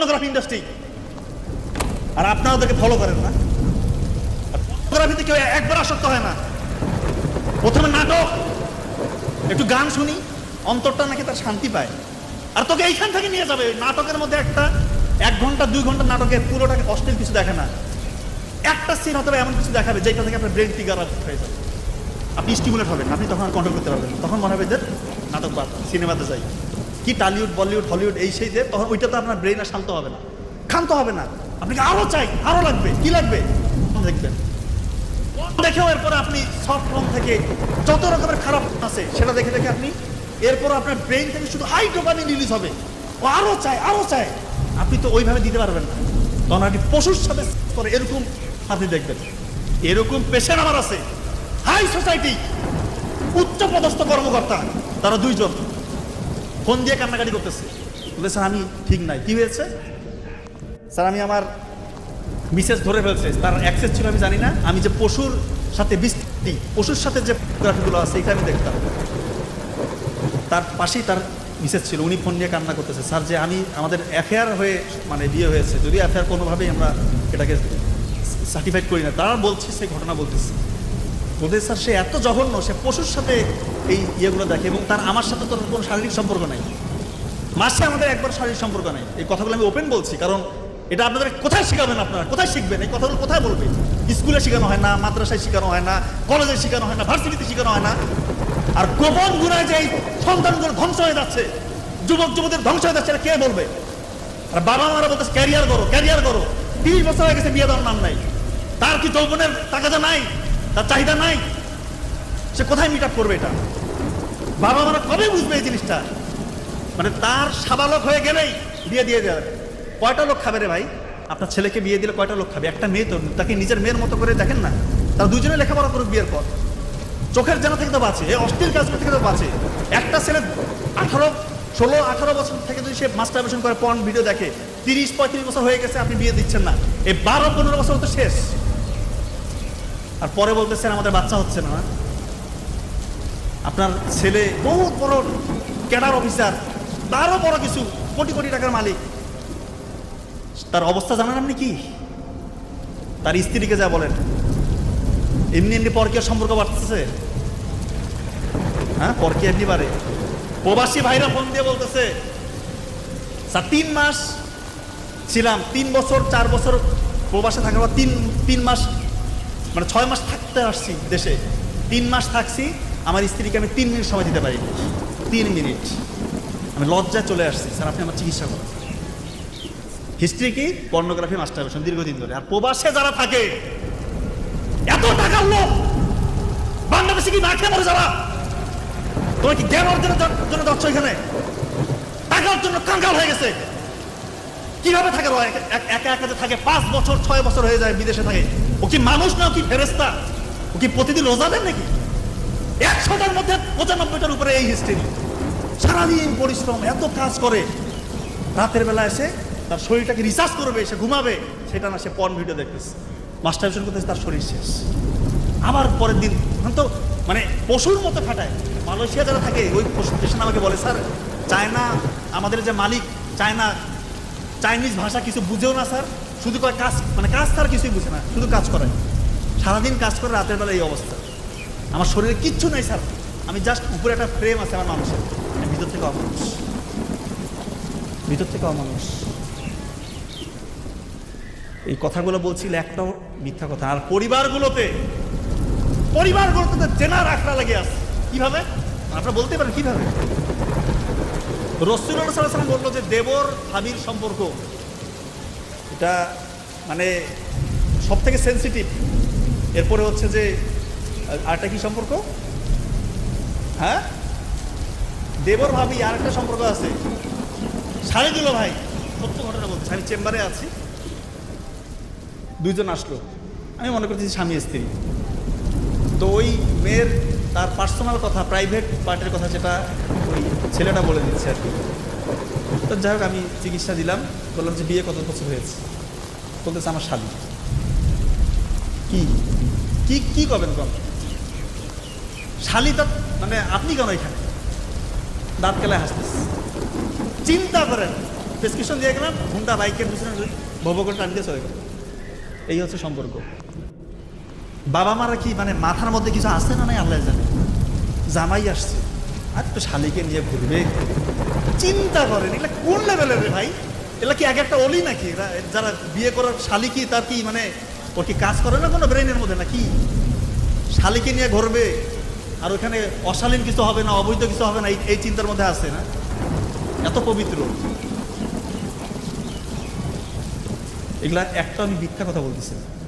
Photography industry আর আপনারা ওদেরকে follow করেন না। ফটোগ্রাফিতে কেউ একবার আসক্ত হয় না। প্রথমে নাটক, একটু গান শুনি, অন্তরটা নাকি তার শান্তি পায়। আর তোকে এইখান থেকে নিয়ে যাবে নাটকের মধ্যে একটা, এক ঘণ্টা, দুই ঘণ্টা নাটকে পুরোটাকে অশ্লীল কিছু দেখে না। একটা সিন হতে এমন কিছু দেখাবে যেটা থেকে আপনার ব্রেন টিগার হয়ে যাবে। আপনি স্টিমুলেট হবেন, আপনি তখন আর কন্ট্রোল করতে পারবেন তখন মনে হবে যে নাটক বাদ সিনেমাতে যাই। কি টালিউড, বলিউড, হলিউড, এই সেই যে, তখন ওইটা তো আপনার ব্রেন আর শান্ত হবে না। ক্ষান্ত হবে না। আপনাকে আরও চাই, আরও লাগবে। কি লাগবে? দেখবেন। দেখেও এরপরে আপনি সফট রং থেকে যত রকমের খারাপ আছে, সেটা দেখে দেখে আপনি, এরপর আপনার ব্রেন থেকে শুধু হাই ডোপামিন রিলিজ হবে। ও আরও চাই আরও চাই আপনি তো ওইভাবে দিতে পারবেন না। তখন আপনি পশুর সাথে করে এরকম আপনি দেখবেন। এরকম পেশেন্ট আমার আছে। হাই সোসাইটি উচ্চ পদস্থ কর্মকর্তা, তারা দুইজন। ফোন দিয়ে কান্নাকাটি করতেছে। বলে স্যার, আমি ঠিক নাই। কি হয়েছে? স্যার, আমি আমার মিসেস ধরে ফেলছে। তার অ্যাক্সেস ছিল, আমি জানি না। আমি যে পশুর সাথে বৃষ্টি পশুর সাথে যে ফটোগ্রাফিগুলো আছে এটা আমি দেখতাম। তার পাশেই তার মিসেস ছিল, উনি ফোন নিয়ে কান্না করতেছে। স্যার, যে আমি, আমাদের অ্যাফেয়ার হয়ে মানে বিয়ে হয়েছে, যদি অ্যাফেয়ার কোনোভাবেই আমরা এটাকে সার্টিফাইড করি না। তারা বলছে, সেই ঘটনা বলতেছে। বলতে সে এত জঘন্য, সে পশুর সাথে এই ইয়েগুলো দেখে এবং তার আমার সাথে তো কোনো শারীরিক সম্পর্ক নাই। মাসে আমাদের একবার শারীরিক সম্পর্ক নাই। এই কথাগুলো আমি ওপেন বলছি, কারণ এটা আপনাদের কোথায় শেখাবেন আপনারা? কোথায় শিখবেন? এই কথাগুলো কোথায় বলবে? স্কুলে শেখানো হয় না, মাদ্রাসায় শেখানো হয় না, কলেজে শেখানো হয় না, ভার্সিটিতে শেখানো হয় না। আর গোপন গুণায় যে সন্তানগুলো ধ্বংস হয়ে যাচ্ছে, যুবক, যুবতীর ধ্বংস হয়ে যাচ্ছে, এটা কে বলবে? আর বাবা মারা বলতেছে ক্যারিয়ার করো ক্যারিয়ার করো। তিরিশ বছর হয়ে গেছে, বিয়ে দেওয়ার নাম নাই। তার কি যৌবনের টাকাটা নাই? তার চাহিদা নাই। সে কোথায় মিট করবে এটা? বাবা মারা কবে বুঝবে এই জিনিসটা? মানে তার সাবালক হয়ে গেলেই বিয়ে দিয়ে দেওয়া কয়টা লোক খাবে রে ভাই? আপনার ছেলেকে বিয়ে দিলে কয়টা লোক খাবে? একটা মেয়ে তো, তাকে নিজের মেয়ের মতো করে দেখেন না? তারা দুজনে লেখাপড়া করুক বিয়ের পর। চোখের জানা থেকে তো বাঁচে এই অশ্লীল কাজ থেকে তো বাঁচে। একটা ছেলে আঠারো, ষোলো, আঠারো বছর থেকে যদি সে মাস্টারবেশন করে পর্ন ভিডিও দেখে, তিরিশ, পঁয়ত্রিশ বছর হয়ে গেছে, আপনি বিয়ে দিচ্ছেন না। এই বারো, পনেরো বছর তো শেষ। আর পরে বলতেছেন আমাদের বাচ্চা হচ্ছে না। আপনার ছেলে বহুত বড় ক্যাডার অফিসার, তারও বড় কিছু, কোটি কোটি টাকার মালিক। তার অবস্থা জানেন আপনি কি? তার স্ত্রীকে যা বলেন। এমনি এমনি পরকীয় সম্পর্ক বাড়তেছে। হ্যাঁ পরকীয় এমনি বাড়ে। প্রবাসী ভাইরা ফোন দিয়ে বলতেছে, স্যার, তিন মাস ছিলাম, তিন বছর, চার বছর প্রবাসে থাকার পর তিন তিন মাস মানে ছয় মাস থাকতে আসছি দেশে। তিন মাস থাকছি, আমার স্ত্রীকে আমি তিন মিনিট সময় দিতে পারি। তিন মিনিট। আমি লজ্জায় চলে আসছি। স্যার, আপনি আমার চিকিৎসা করুন। হিস্ট্রি কি? পর্নোগ্রাফি, মাস্টার মাস্টারবেশন দীর্ঘদিন ধরে। আর প্রবাসে যারা থাকে, এত টাকার লোক বাংলাদেশে কি না খেয়ে মরে যারা তোমার কি জ্ঞান অর্জনের জন্য যাচ্ছ এখানে? টাকার জন্য কাঙ্গাল হয়ে গেছে। কীভাবে থাকে এক- এক- থাকে? পাঁচ বছর, ছয় বছর হয়ে যায় বিদেশে থাকে। ও কি মানুষ না কি ফেরেস্তা ও কি প্রতিদিন রোজা দেন নাকি? একশোটার মধ্যে পঁচানব্বইটার উপরে এই হিস্ট্রি সারাদিন পরিশ্রম, এত কাজ করে। রাতের বেলা এসে তার শরীরটাকে রিসার্চ করবে, সে ঘুমাবে। সেটা না, সে পর্ন ভিডিও দেখতেছে। মাস্টারবেশন করতেছে, তার শরীর শেষ। আবার পরের দিন তো মানে পশুর মতো খাটায় মালয়েশিয়া যারা থাকে, ওই পেশেন্ট আমাকে বলে, স্যার, চায়না, আমাদের যে মালিক, চায়না চাইনিজ ভাষা কিছু বুঝেও না, স্যার। শুধু কয় কাজ মানে কাজ তার কিছুই বুঝে না, শুধু কাজ করে। সারাদিন কাজ করে রাতের বেলা এই অবস্থা। আমার শরীরে কিচ্ছু নেই, স্যার। আমি জাস্ট উপরে একটা ফ্রেম আছে আমার মানুষের। ভিতর থেকে অমানুষ। ভিতর থেকে অমানুষ। এই কথাগুলো বলছিল একটাও মিথ্যা কথা। আর পরিবারগুলোতে পরিবারগুলোতে জেনার আখড়া লেগে আছে। কীভাবে? আপনারা বলতে পারেন কীভাবে? রসুল্লাহ সাল্লাম বলল যে দেবর ভাবির সম্পর্ক। এটা মানে সব থেকে সেন্সিটিভ এরপরে হচ্ছে যে, আরেকটা কি সম্পর্ক? হ্যাঁ? দেবর ভাবি আর একটা সম্পর্ক আছে। সাড়ে দিল ভাই, সত্য ঘটনা বলছি আমি চেম্বারে আছি। দুইজন আসলো। আমি মনে করছি স্বামী, স্ত্রী। তো ওই মেয়ের তার পার্সোনাল কথা প্রাইভেট পার্টের কথা যেটা ওই ছেলেটা বলে দিচ্ছে আর কি। তো যাই হোক, আমি চিকিৎসা দিলাম, বললাম যে বিয়ে কত বছর হয়েছে? বলতেছে আমার স্বামী। কি? কি কি করবেন কম শালি তো মানে আপনি কেন এখানে? দাঁত কেলায় হাসতেছে। চিন্তা করেন। প্রেসক্রিপশন দিয়ে গেলাম হুন্ডা বাইকের পিছনে ভব করে টান দিয়ে চলে গেল। এই হচ্ছে সম্পর্ক। বাবা মারা কি মানে মাথার মধ্যে কিছু আছে না নাই? আল্লাহ জানে। জামাই আসছে। আর তো শালিকে নিয়ে ঘুরবে। চিন্তা করেন, এগুলা কোন লেভেলের রে ভাই? এগুলা কি এক একটা অলি নাকি? যারা বিয়ে করার শালিকি তার কি মানে ওর কি কাজ করে না কোনো ব্রেনের মধ্যে নাকি? শালিকে নিয়ে ঘুরবে। আর ওখানে অশালীন কিছু হবে না, অবৈধ কিছু হবে না এই- চিন্তার মধ্যে আছে না? এত পবিত্র। এগুলা একটা আমি মিথ্যা কথা বলতেছি না।